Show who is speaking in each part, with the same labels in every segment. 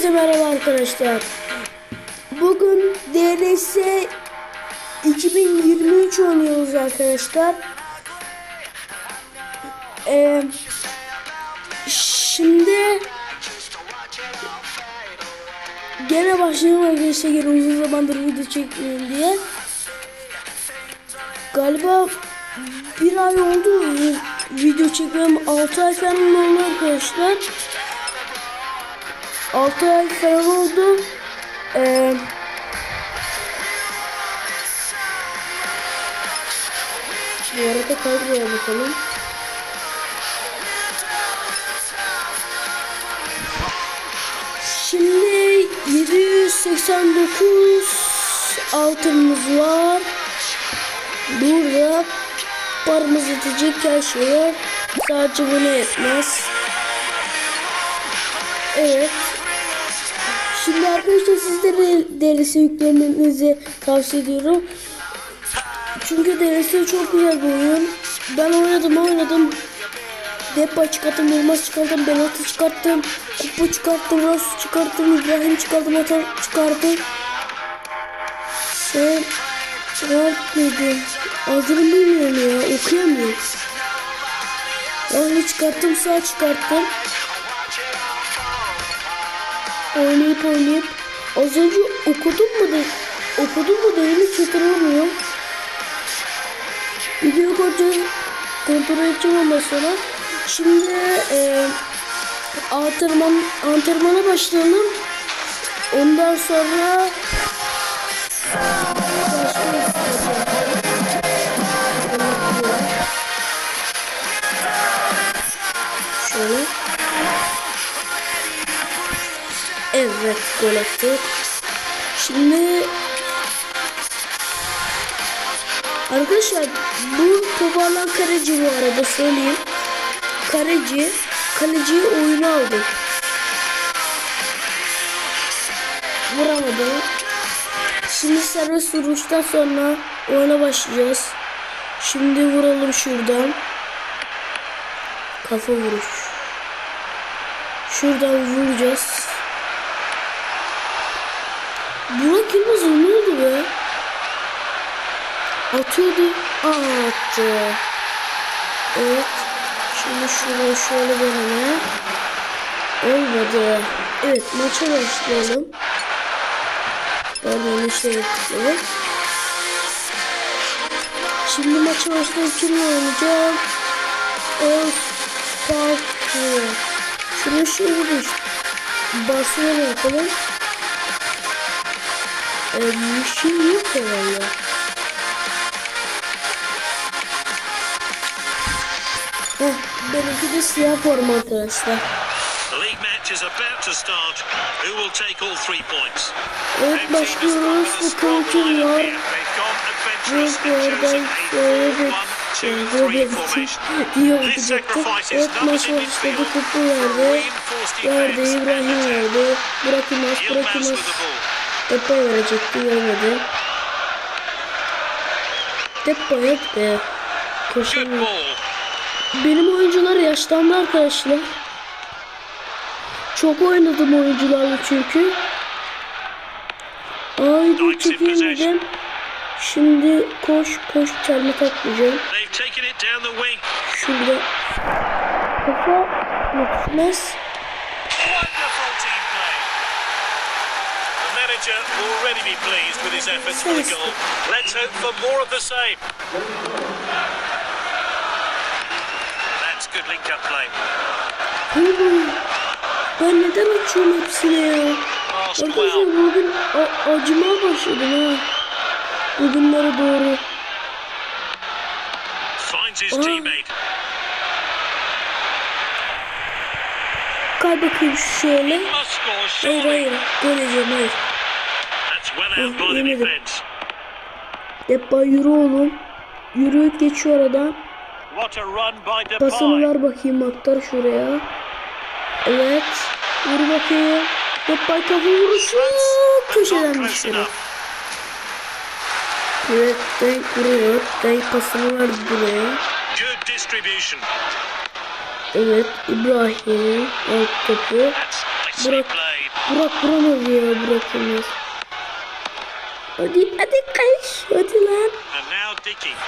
Speaker 1: Hepinize merhaba arkadaşlar. Bugün DRS 2023 oynuyoruz arkadaşlar. Ee, şimdi gene başlayalım arkadaşlar. Gene uzun zamandır video çekmiyorum diye. Galiba bir ay oldu video çekmem 6 ay falan oldu arkadaşlar. 6 ay falan oldu. Ee, bu arada kadroya bakalım. Şimdi 789 altımız var. Burada paramız yetecek her şey var. Sadece bunu yetmez. Evet. Şimdi arkadaşlar sizlere derisi yüklemenizi tavsiye ediyorum. Çünkü derisi çok güzel bir oyun. Ben oynadım oynadım. Depa çıkarttım, Yılmaz çıkarttım, Belat'ı çıkarttım, Kupa çıkarttım, Rasu çıkarttım, İbrahim çıkarttım, Atan çıkarttım. Sen mıydın? Adını bilmiyorum ya, okuyamıyorum. Rahmi çıkarttım, sağ çıkarttım. Oynayıp oynayıp. Az önce okudum mu da okudum mu da yeni hatırlamıyor. Video kontrol, kontrol edeceğim ondan sonra. Şimdi e, antrenman, antrenmana başlayalım. Ondan sonra gol attık. Şimdi Arkadaşlar bu toparlan kaleci bu arada söyleyeyim. Kaleci, kaleciyi oyuna aldı. Vuramadı. Şimdi serbest vuruştan sonra oyuna başlayacağız. Şimdi vuralım şuradan. Kafa vuruş. Şuradan vuracağız. Burak Yılmaz ne oldu be? Atıyordu. Aa attı. Evet. Şimdi şuraya şöyle deneme. Olmadı. Evet maça başlayalım. Pardon şey tıkladım. Şimdi maça başlayıp kimle oynayacağım? Öz Parkı. Şunu şöyle bir Barcelona yapalım. Ee, bir şey yok herhalde. Heh, benimki de siyah forma arkadaşlar.
Speaker 2: The league match is about to start. Who will take all three points?
Speaker 1: Evet
Speaker 2: Home team has
Speaker 1: başlıyoruz.
Speaker 2: started a
Speaker 1: Bu
Speaker 2: strong
Speaker 1: kim
Speaker 2: lineup
Speaker 1: var?
Speaker 2: here. They've gone
Speaker 1: Bu
Speaker 2: adventurous and
Speaker 1: oradan
Speaker 2: chosen a
Speaker 1: şöyle
Speaker 2: 4-1-2-3 formation.
Speaker 1: diye
Speaker 2: This
Speaker 1: olacaktı.
Speaker 2: sacrifice
Speaker 1: Evet
Speaker 2: is numbers
Speaker 1: maçı
Speaker 2: in
Speaker 1: başladı.
Speaker 2: midfield
Speaker 1: Kupu
Speaker 2: for
Speaker 1: verdi.
Speaker 2: reinforced
Speaker 1: Verdi.
Speaker 2: defense and
Speaker 1: İbrahim
Speaker 2: attack.
Speaker 1: verdi. Burak Yılmaz. Depa verecekti. Vermedi. Be.
Speaker 2: Good
Speaker 1: Koşamıyor. Benim oyuncular yaşlandı arkadaşlar. Çok oynadım oyuncularla çünkü. Ay
Speaker 2: possession.
Speaker 1: dedim. Şimdi koş koş çelme takmayacağım. Şurada kafa yetişmez.
Speaker 2: Manager will already be pleased with his efforts for the goal. Let's hope for more of the same. That's good link-up play.
Speaker 1: Ben neden açıyorum hepsini ya? Arkadaşlar bugün a- acımaya başladım ha. Bugünlere doğru.
Speaker 2: Finds his teammate.
Speaker 1: Kay bakayım şöyle. Hayır hayır. Gol yiyeceğim hayır.
Speaker 2: The
Speaker 1: yemedim.
Speaker 2: defence.
Speaker 1: Depa yürü oğlum. Yürü geçiyor aradan.
Speaker 2: What a run by
Speaker 1: Pasını
Speaker 2: Depay.
Speaker 1: ver bakayım aktar şuraya. Evet. Vur bakayım. Depay kafa vuruşu. Köşeden dışarı. Evet denk vuruyor. Denk pasını verdi buraya. Evet İbrahim. Alt topu. Burak. Burak vuramaz ya Burak Yılmaz. Hadi hadi kaç. Hadi lan.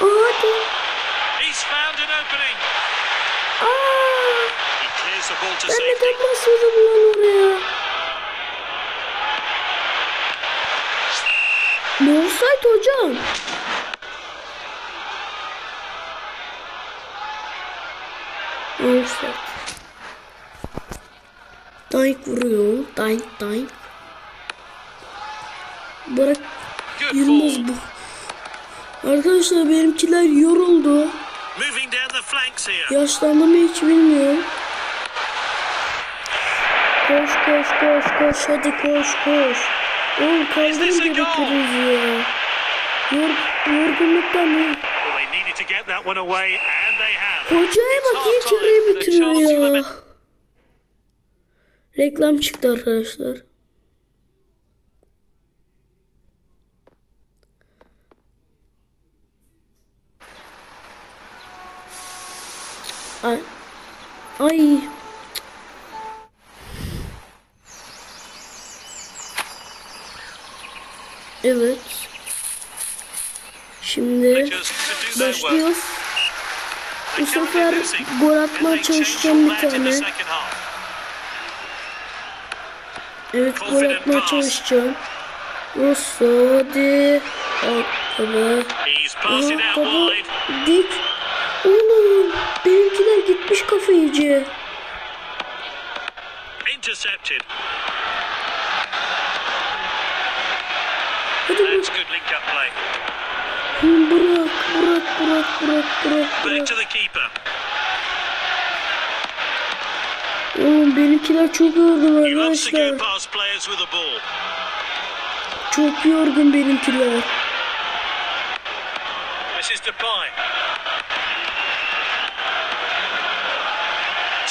Speaker 1: Hadi.
Speaker 2: He's found an opening.
Speaker 1: Aa,
Speaker 2: He clears the ball to
Speaker 1: ben
Speaker 2: safety.
Speaker 1: neden basıyordum lan oraya? Ne olsaydı hocam? Ne olsaydı? Dank vuruyor. Dank dank. Bırak Yılmaz bu. Arkadaşlar benimkiler yoruldu. Yaşlandı mı hiç bilmiyorum. Koş koş koş koş hadi koş koş. Oğlum kaldırın gerekiriz ya. Yor, yorgunluktan
Speaker 2: have.
Speaker 1: Hocaya bak
Speaker 2: for the
Speaker 1: bitiriyor ya. Reklam çıktı arkadaşlar. Ay. Ay. Evet. Şimdi başlıyoruz. Bu sefer gol atmaya çalışacağım bir tane. Evet gol atmaya çalışacağım. Rosso hadi.
Speaker 2: İt out
Speaker 1: Arkada.
Speaker 2: wide.
Speaker 1: Dik. Oğlum benimkiler gitmiş kafa iyice.
Speaker 2: Intercepted.
Speaker 1: Hadi.
Speaker 2: That's good link-up play.
Speaker 1: Hı, Bırak bırak bırak bırak bırak
Speaker 2: Back to the keeper.
Speaker 1: Oğlum benimkiler çok yorgun arkadaşlar. Çok yorgun benimkiler.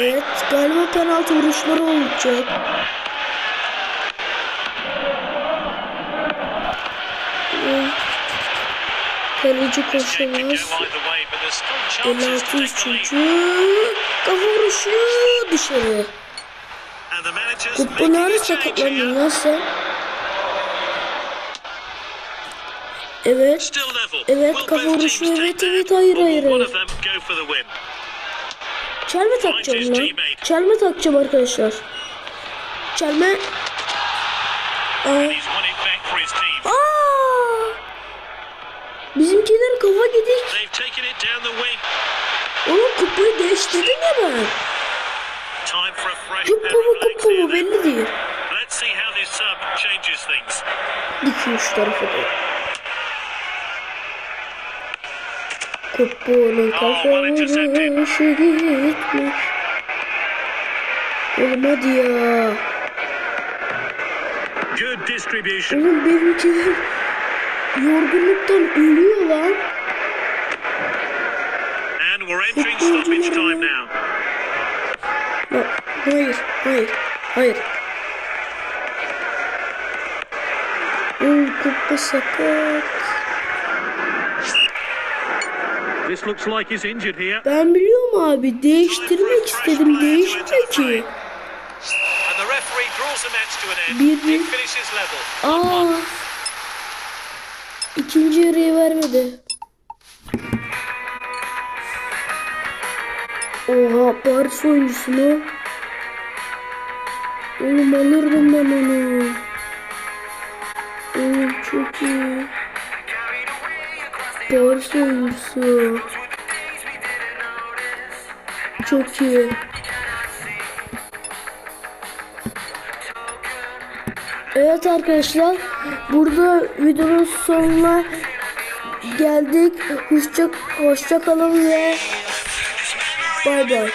Speaker 1: Evet galiba penaltı vuruşları olacak. Kaleci koşamaz.
Speaker 2: either way, but there's still chances to
Speaker 1: Penaltı
Speaker 2: take the lead.
Speaker 1: çünkü kafa vuruşu dışarı.
Speaker 2: Here.
Speaker 1: lan sen? Evet. Evet, kafa vuruşu, evet, evet, hayır, hayır, hayır. Çelme takacağım lan. Çelme takacağım arkadaşlar. Çelme. Aa. Aa! Bizimkilerin kafa gidik. Oğlum kupayı değiştirdim ya ben. Kupa mı kupa mı belli değil. Dikiyor şu tarafa da. Kupanın kafa vuruşu gitmiş. Oğlum hadi ya.
Speaker 2: Good distribution.
Speaker 1: Oğlum benimkiler yorgunluktan ölüyor lan.
Speaker 2: And we're entering stoppage time now.
Speaker 1: Hayır, hayır, hayır. Oğlum kupa sakat.
Speaker 2: This looks like he's injured here.
Speaker 1: Ben biliyorum abi değiştirmek istedim değişmiyor ki.
Speaker 2: And the referee draws the match to an end.
Speaker 1: Bir bir.
Speaker 2: It finishes level.
Speaker 1: Aa. İkinci yarıyı vermedi. Oha Paris oyuncusu mu? Oğlum alırdım ben onu. Oğlum çok iyi. Paris oyuncusu. Çok iyi. Evet arkadaşlar burada videonun sonuna geldik. Hoşça, hoşça kalın ve bay bay.